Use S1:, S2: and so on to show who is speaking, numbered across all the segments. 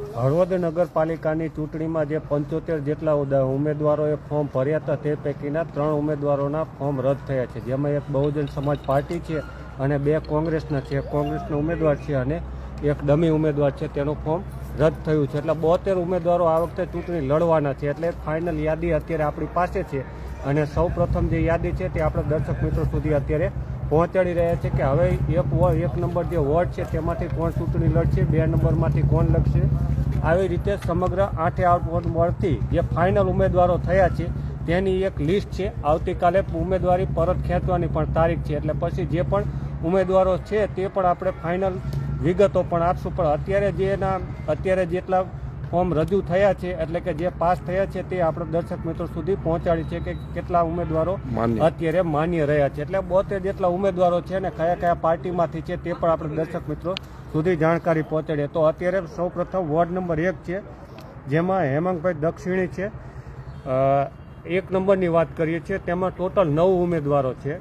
S1: હળવદ નગરપાલિકાની ચૂંટણીમાં જે પંચોતેર જેટલા ઉમેદવારોએ ફોર્મ ભર્યા હતા, તે પૈકીના ત્રણ ઉમેદવારોના ફોર્મ રદ થયા છે. જેમાં એક બહુજન સમાજ પાર્ટી છે અને બે કોંગ્રેસના છે. કોંગ્રેસનો ઉમેદવાર છે અને એક ડમી ઉમેદવાર છે. તેનું ફોર્મ રદ થયું છે. એટલે બોતેર ઉમેદવારો આ વખતે ચૂંટણી લડવાના છે. એટલે ફાઇનલ યાદી અત્યારે આપણી પાસે છે. અને સૌ પ્રથમ જે યાદી છે તે આપણે દર્શક મિત્રો સુધી અત્યારે પહોંચાડી રહ્યા છે કે હવે એક વોર્ડ એક નંબર જે વોર્ડ છે તેમાંથી કોણ ચૂંટણી લડશે, બે નંબરમાંથી કોણ લડશે? આવી રીતે સમગ્ર આઠે આઠ વોર્ડથી જે ફાઇનલ ઉમેદવારો થયા છે, તેની એક લિસ્ટ છે. આવતીકાલે ઉમેદવારી પરત ખેંચવાની પણ તારીખ છે. એટલે પછી જે પણ ઉમેદવારો છે તે પણ આપણે ફાઇનલ વિગતો પણ આપશું. પણ અત્યારે જે એના અત્યારે જેટલા ફોર્મ રજૂ થયા છે એટલે કે જે પાસ થયા છે તે આપણે દર્શક મિત્રો સુધી પહોંચાડી છે કે કેટલા ઉમેદવારો અત્યારે માન્ય રહ્યા છે. એટલે બોતેર જેટલા ઉમેદવારો છે ને કયા કયા પાર્ટીમાંથી છે તે પણ આપણે દર્શક મિત્રો સુધી જાણકારી પહોંચાડીએ તો અત્યારે સૌપ્રથમ વોર્ડ નંબર એક છે જેમાં હેમંતભાઈ દક્ષિણી છે. એક નંબરની વાત કરીએ છીએ તેમાં ટોટલ નવ ઉમેદવારો છે.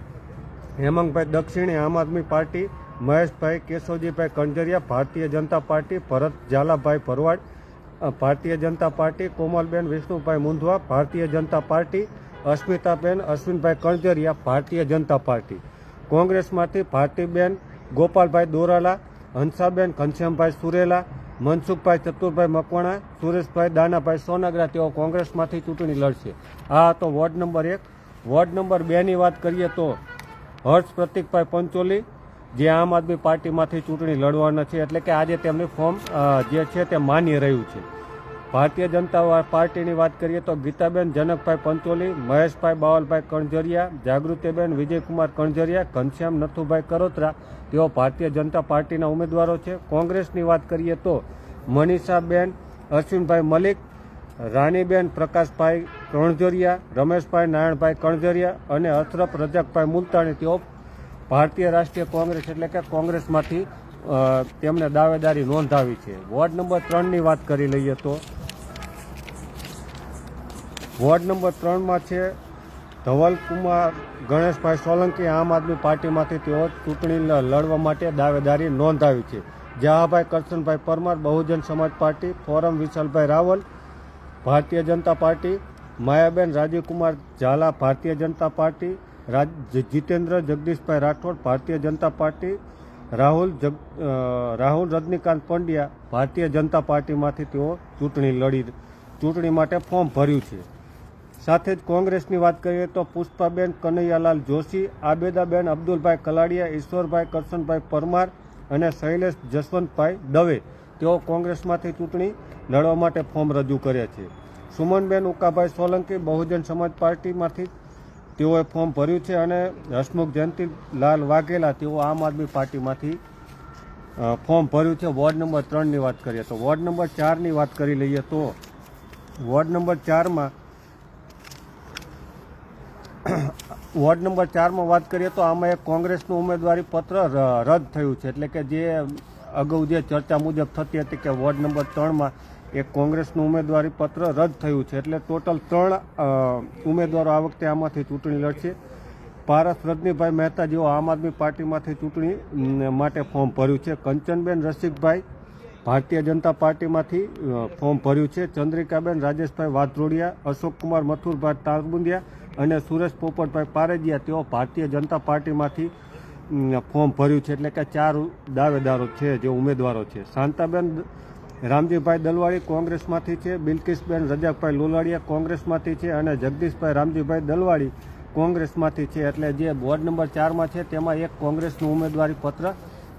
S1: હેમંતભાઈ દક્ષિણી આમ આદમી પાર્ટી મહેશભાઈ કેશવજીભાઈ કંજરિયા ભારતીય જનતા પાર્ટી ભરત ઝાલાભાઈ ભરવાડ ભારતીય જનતા પાર્ટી કોમલબેન વિષ્ણુભાઈ મુંધવા, ભારતીય જનતા પાર્ટી અસ્મિતાબેન, અશ્વિનભાઈ કણજરિયા, ભારતીય જનતા પાર્ટી. કોંગ્રેસમાંથી ભારતીબેન ગોપાલભાઈ દોરાલા, હંસાબેન ઘનશ્યામભાઈ સુરેલા, મનસુખભાઈ ચતુરભાઈ મકવાણા, સુરેશભાઈ દાનાભાઈ સોનાગરા તેઓ કોંગ્રેસમાંથી ચૂંટણી લડશે. આ હતો વોર્ડ નંબર એક. વોર્ડ નંબર બેની વાત કરીએ તો હર્ષ પ્રતિકભાઈ પંચોલી જે આમ આદમી પાર્ટીમાંથી ચૂંટણી લડવાના છે, એટલે કે આજે તેમનું ફોર્મ જે છે તે માન્ય રહ્યું છે. ભારતીય જનતા પાર્ટીની વાત કરીએ તો ગીતાબેન જનકભાઈ પંચોલી, મહેશભાઈ બાવલભાઈ કણજરિયા, જાગૃતિબેન વિજયકુમાર કણજરિયા, ઘનશ્યામ નથુભાઈ કરોત્રા, તેઓ ભારતીય જનતા પાર્ટીના ઉમેદવારો છે. કોંગ્રેસની વાત કરીએ તો મનીષાબેન, અશ્વિનભાઈ મલિક, રાણીબેન પ્રકાશભાઈ કણજરિયા, રમેશભાઈ નારાયણભાઈ કણજરિયા અને અશરફ રજાકભાઈ મુલતાણી, તેઓ ભારતીય રાષ્ટ્રીય કોંગ્રેસ એટલે કે કોંગ્રેસમાંથી તેમણે દાવેદારી નોંધાવી છે. વોર્ડ નંબર ત્રણની વાત કરી લઈએ તો. વોર્ડ નંબર ત્રણમાં છે ધવલકુમાર ગણેશભાઈ સોલંકી આમ આદમી પાર્ટીમાંથી તેઓ ચૂંટણી લડવા માટે દાવેદારી નોંધાવી છે. Jahabhai Karshanbhai Parmar, Bahujan Samaj party, Foram Vishalbhai Raval, Bharatiya Janata Party, Mayaben Rajivkumar Jhala, Bharatiya Janata Party Raj Jitendra Jagdishbhai Rathod, Bharatiya Janata Party, Rahul જગ રાહુલ રજનીકાંત પંડ્યા ભારતીય જનતા પાર્ટીમાંથી તેઓ ચૂંટણી લડી ચૂંટણી માટે ફોર્મ ભર્યું છે. સાથે જ કોંગ્રેસની વાત કરીએ તો પુષ્પાબેન કનૈયાલાલ જોશી, આબેદાબેન અબ્દુલભાઈ કલાડિયા, ઈશ્વરભાઈ કરશનભાઈ પરમાર અને શૈલેષ જસવંતભાઈ દવે તેઓ કોંગ્રેસમાંથી ચૂંટણી લડવા માટે ફોર્મ રજૂ કર્યા છે. સુમનબેન ઉકાભાઈ સોલંકી, બહુજન સમાજ પાર્ટીમાંથી તેઓએ ફોર્મ ભર્યું છે અને હસમુખ જયંતિલાલ વાઘેલા તેઓ આમ આદમી પાર્ટીમાંથી ફોર્મ ભર્યું છે. વોર્ડ નંબર ત્રણની વાત કરીએ તો વોર્ડ નંબર ચારની વાત કરી લઈએ તો વોર્ડ નંબર ચારમાં, વોર્ડ નંબર ચારમાં વાત કરીએ તો આમાં એક કોંગ્રેસનું ઉમેદવારી પત્ર રદ થયું છે. એટલે કે જે અગાઉ જે ચર્ચા મુજબ થતી હતી કે વોર્ડ નંબર ત્રણમાં એક કોંગ્રેસનું ઉમેદવારી પત્ર રદ થયું છે. એટલે ટોટલ ત્રણ ઉમેદવારો આ વખતે આમાંથી ચૂંટણી લડશે. પારસ રજનીભાઈ મહેતા જેઓ આમ આદમી પાર્ટીમાંથી ચૂંટણી માટે ફોર્મ ભર્યું છે. કંચનબેન રસિકભાઈ ભારતીય જનતા પાર્ટીમાંથી ફોર્મ ભર્યું છે. ચંદ્રિકાબેન રાજેશભાઈ વાધરોડિયા અશોકકુમાર મથુરભાઈ તારબુંદિયા અને સુરેશ પોપટભાઈ પારેજિયા તેઓ ભારતીય જનતા પાર્ટીમાંથી ફોર્મ ભર્યું છે. એટલે કે ચાર દાવેદારો છે જે ઉમેદવારો છે. શાંતાબેન રામજીભાઈ દલવાડી કોંગ્રેસમાંથી છે બિલકિસબેન રજાકભાઈ લોલાડિયા કોંગ્રેસમાંથી છે અને જગદીશભાઈ રામજીભાઈ દલવાડી કોંગ્રેસમાંથી છે. એટલે જે વોર્ડ નંબર ચારમાં છે, તેમાં એક કોંગ્રેસનું ઉમેદવારી પત્ર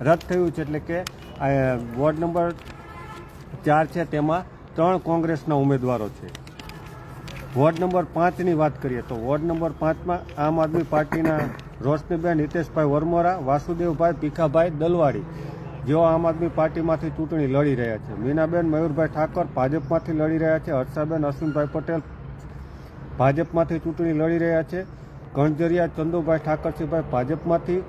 S1: રદ થયું છે. એટલે કે વોર્ડ નંબર ચાર છે, તેમાં ત્રણ કોંગ્રેસના ઉમેદવારો છે. વોર્ડ નંબર પાંચની વાત કરીએ તો વોર્ડ નંબર પાંચમાં આમ આદમી પાર્ટીના રોશનીબેન, હિતેશભાઈ વરમોરા, વાસુદેવભાઈ ભીખાભાઈ દલવાડી જેઓ આમ આદમી પાર્ટીમાંથી ચૂંટણી લડી રહ્યા છે. મીનાબેન, મયુરભાઈ ઠાકોર ભાજપમાંથી લડી રહ્યા છે. હર્ષાબેન, અશ્વિનભાઈ પટેલ ભાજપમાંથી ચૂંટણી લડી રહ્યા છે. કણજરિયા ચંદુભાઈ ઠાકરસિંહભાઈ ભાજપમાંથી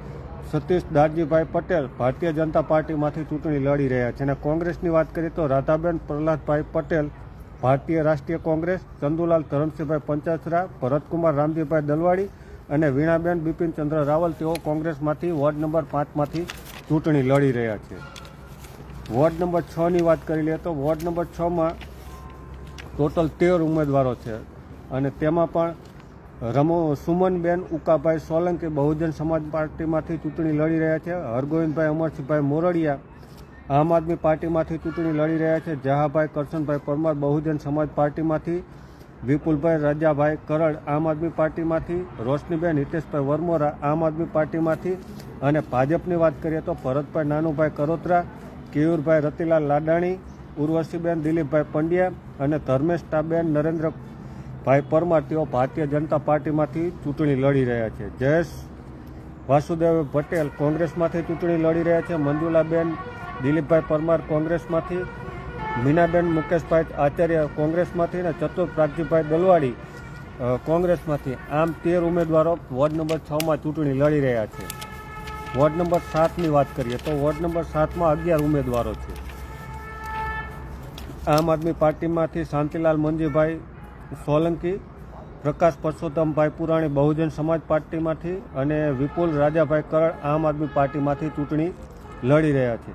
S1: સતીશ દારજીભાઈ પટેલ ભારતીય જનતા પાર્ટીમાંથી ચૂંટણી લડી રહ્યા છે. અને કોંગ્રેસની વાત કરીએ તો રાધાબેન પ્રહલાદભાઈ પટેલ ભારતીય રાષ્ટ્રીય કોંગ્રેસ, ચંદુલાલ ધરમસિંહભાઈ પંચાસરા, ભરતકુમાર રામજીભાઈ દલવાડી અને વીણાબેન બિપિનચંદ્ર રાવલ, તેઓ કોંગ્રેસમાંથી વોર્ડ નંબર પાંચમાંથી ચૂંટણી લડી રહ્યા છે. વોર્ડ નંબર છની વાત કરી લઈએ તો વોર્ડ નંબર છમાં ટોટલ તેર ઉમેદવારો છે. અને તેમાં પણ રમો સુમનબેન, ઉકાભાઈ સોલંકી, બહુજન સમાજ પાર્ટીમાંથી ચૂંટણી લડી રહ્યા છે. હરગોવિંદભાઈ, અમરસિંહભાઈ મોરડિયા આમ આદમી પાર્ટીમાંથી ચૂંટણી લડી રહ્યા છે. જહાભાઈ, કરશનભાઈ પરમાર બહુજન સમાજ પાર્ટીમાંથી વિપુલભાઈ રાજાભાઈ કરડ આમ આદમી પાર્ટીમાંથી, રોશનીબેન હિતેશભાઈ વરમોરા આમ આદમી પાર્ટીમાંથી અને ભાજપની વાત કરીએ તો ભરતભાઈ નાનુભાઈ કરોત્રા, કેયુરભાઈ રતિલાલ લાડાણી, ઉર્વશીબેન દિલીપભાઈ પંડ્યા અને ધર્મેશતાબેન નરેન્દ્રભાઈ પરમાર તેઓ ભારતીય જનતા પાર્ટીમાંથી ચૂંટણી લડી રહ્યા છે. જયેશ વાસુદેવ પટેલ કોંગ્રેસમાંથી ચૂંટણી લડી રહ્યા છે. મંજુલાબેન દિલીપભાઈ પરમાર કોંગ્રેસમાંથી મીનાબેન મુકેશભાઈ આચાર્ય કોંગ્રેસમાંથી અને ચતુર પ્રાગજીભાઈ દલવાડી કોંગ્રેસમાંથી આમ તેર ઉમેદવારો વોર્ડ નંબર છમાં ચૂંટણી લડી રહ્યા છે. વોર્ડ નંબર સાતની વાત કરીએ તો વોર્ડ નંબર સાતમાં અગિયાર ઉમેદવારો છે. આમ આદમી પાર્ટીમાંથી શાંતિલાલ મંજીભાઈ, સોલંકી, પ્રકાશ પરસોત્તમભાઈ પુરાણી, બહુજન સમાજ પાર્ટીમાંથી અને વિપુલ રાજાભાઈ કરડ આમ આદમી પાર્ટીમાંથી ચૂંટણી લડી રહ્યા છે.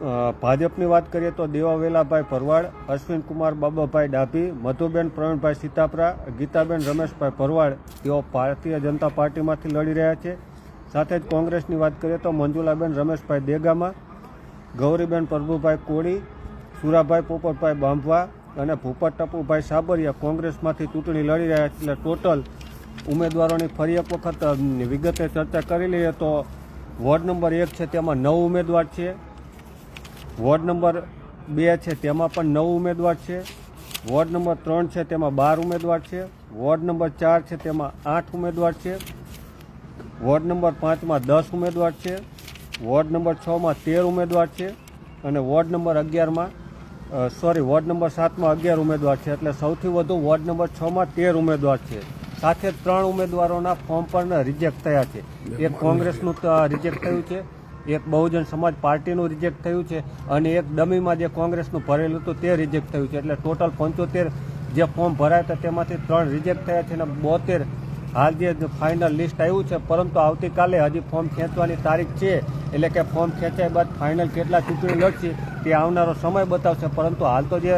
S1: ભાજપની વાત કરીએ તો દેવાવેલાભાઈ ભરવાડ, અશ્વિન કુમાર બાબાભાઈ ડાભી, મધુબેન પ્રવીણભાઈ સીતાપરા, ગીતાબેન રમેશભાઈ ભરવાડ તેઓ ભારતીય જનતા પાર્ટીમાંથી લડી રહ્યા છે. સાથે જ કોંગ્રેસની વાત કરીએ તો મંજુલાબેન રમેશભાઈ દેગામા, ગૌરીબેન પ્રભુભાઈ કોળી, સુરાભાઈ પોપટભાઈ બાંભવા અને ભૂપત ટપુભાઈ સાબરિયા કોંગ્રેસમાંથી ચૂંટણી લડી રહ્યા છે. એટલે ટોટલ ઉમેદવારોની ફરી એક વખત વિગતે ચર્ચા કરી લઈએ તો વોર્ડ નંબર એક છે, તેમાં નવ ઉમેદવાર છે. વોર્ડ નંબર બે છે તેમાં પણ નવ ઉમેદવાર છે. વોર્ડ નંબર ત્રણ છે તેમાં બાર ઉમેદવાર છે. વોર્ડ નંબર ચાર છે તેમાં આઠ ઉમેદવાર છે. વોર્ડ નંબર પાંચમાં દસ ઉમેદવાર છે. વોર્ડ નંબર છમાં તેર ઉમેદવાર છે અને વોર્ડ નંબર અગિયારમાં સોરી વોર્ડ નંબર સાતમાં અગિયાર ઉમેદવાર છે. એટલે સૌથી વધુ વોર્ડ નંબર છમાં તેર ઉમેદવાર છે. સાથે ત્રણ ઉમેદવારોના ફોર્મ પણ રિજેક્ટ થયા છે. એક કોંગ્રેસનું રિજેક્ટ થયું છે. એક બહુજન સમાજ પાર્ટીનું રિજેક્ટ થયું છે અને એક ડમીમાં જે કોંગ્રેસનું ભરેલું હતું તે રિજેક્ટ થયું છે. એટલે ટોટલ પંચોતેર જે ફોર્મ ભરાયા હતા તેમાંથી ત્રણ રિજેક્ટ થયા છે અને બોતેર હાલ જે ફાઇનલ લિસ્ટ આવ્યું છે, પરંતુ આવતીકાલે હજી ફોર્મ ખેંચવાની તારીખ છે. એટલે કે ફોર્મ ખેંચાય બાદ ફાઇનલ કેટલા ચૂંટણી લડશે તે આવનારો સમય બતાવશે. પરંતુ હાલ તો જે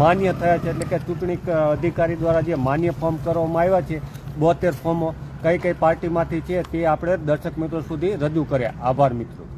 S1: માન્ય થયા છે, એટલે કે ચૂંટણી અધિકારી દ્વારા જે માન્ય ફોર્મ કરવામાં આવ્યા છે, બોતેર ફોર્મો કઈ કઈ પાર્ટીમાંથી છે તે આપણે દર્શક મિત્રો સુધી રજૂ કર્યા. આભાર મિત્રો.